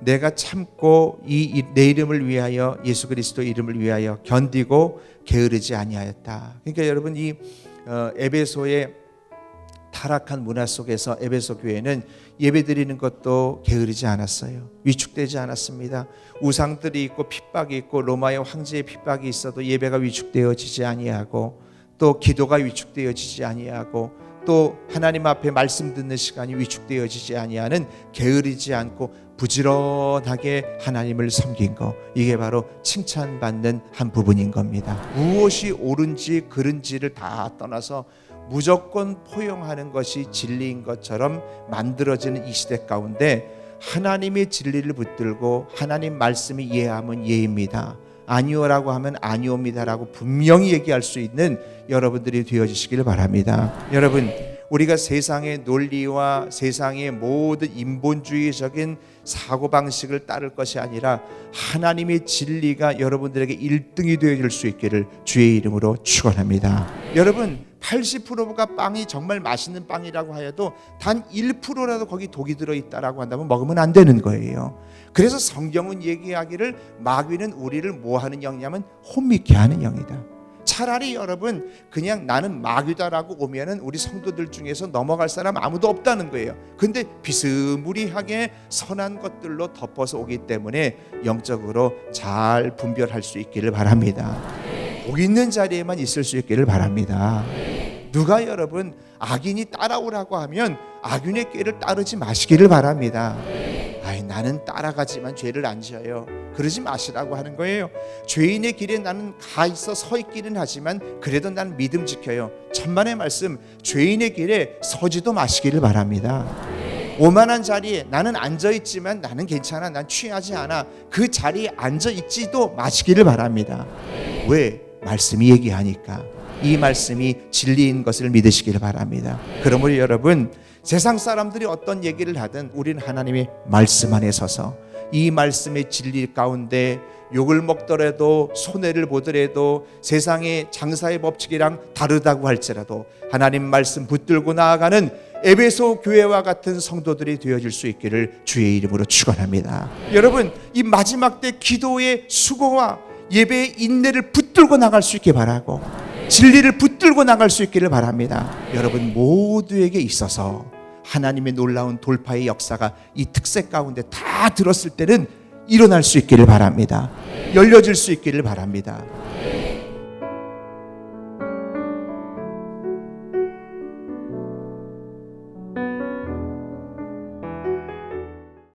내가 참고 이 내 이름을 위하여 예수 그리스도 이름을 위하여 견디고 게으르지 아니하였다. 그러니까 여러분 이 어, 에베소의 타락한 문화 속에서 에베소 교회는 예배 드리는 것도 게으르지 않았어요. 위축되지 않았습니다. 우상들이 있고 핍박이 있고 로마의 황제의 핍박이 있어도 예배가 위축되어지지 아니하고 또 기도가 위축되어지지 아니하고 또 하나님 앞에 말씀 듣는 시간이 위축되어지지 아니하는 게으르지 않고 부지런하게 하나님을 섬긴 거 이게 바로 칭찬받는 한 부분인 겁니다. 무엇이 옳은지 그른지를 다 떠나서 무조건 포용하는 것이 진리인 것처럼 만들어지는 이 시대 가운데 하나님의 진리를 붙들고 하나님 말씀이 예하면 예입니다. 아니오라고 하면 아니오입니다라고 분명히 얘기할 수 있는 여러분들이 되어주시기를 바랍니다. 여러분 우리가 세상의 논리와 세상의 모든 인본주의적인 사고 방식을 따를 것이 아니라 하나님의 진리가 여러분들에게 1등이 되어줄 수 있기를 주의 이름으로 축원합니다. 여러분 80%가 빵이 정말 맛있는 빵이라고 하여도 단 1%라도 거기 독이 들어 있다라고 한다면 먹으면 안 되는 거예요. 그래서 성경은 얘기하기를 마귀는 우리를 뭐 하는 영이냐면 혼미케 하는 영이다. 차라리 여러분 그냥 나는 마귀다라고 오면은 우리 성도들 중에서 넘어갈 사람 아무도 없다는 거예요. 근데 비스무리하게 선한 것들로 덮어서 오기 때문에 영적으로 잘 분별할 수 있기를 바랍니다. 복 있는 자리에만 있을 수 있기를 바랍니다. 누가 여러분 악인이 따라오라고 하면 악인의 꾀를 따르지 마시기를 바랍니다. 아이 나는 따라가지만 죄를 안 지어요. 그러지 마시라고 하는 거예요. 죄인의 길에 나는 가 있어 서 있기는 하지만 그래도 난 믿음 지켜요. 천만의 말씀 죄인의 길에 서지도 마시기를 바랍니다. 오만한 자리에 나는 앉아 있지만 나는 괜찮아. 난 취하지 않아. 그 자리에 앉아 있지도 마시기를 바랍니다. 왜? 말씀이 얘기하니까. 이 말씀이 진리인 것을 믿으시기를 바랍니다. 그러므로 여러분 세상 사람들이 어떤 얘기를 하든 우리는 하나님의 말씀 안에 서서 이 말씀의 진리 가운데 욕을 먹더라도 손해를 보더라도 세상의 장사의 법칙이랑 다르다고 할지라도 하나님 말씀 붙들고 나아가는 에베소 교회와 같은 성도들이 되어질 수 있기를 주의 이름으로 축원합니다. 여러분 이 마지막 때 기도의 수고와 예배의 인내를 붙들고 나갈 수 있게 바라고 진리를 붙들고 나갈 수 있기를 바랍니다. 여러분 모두에게 있어서 하나님의 놀라운 돌파의 역사가 이 특색 가운데 다 들었을 때는 일어날 수 있기를 바랍니다. 열려질 수 있기를 바랍니다.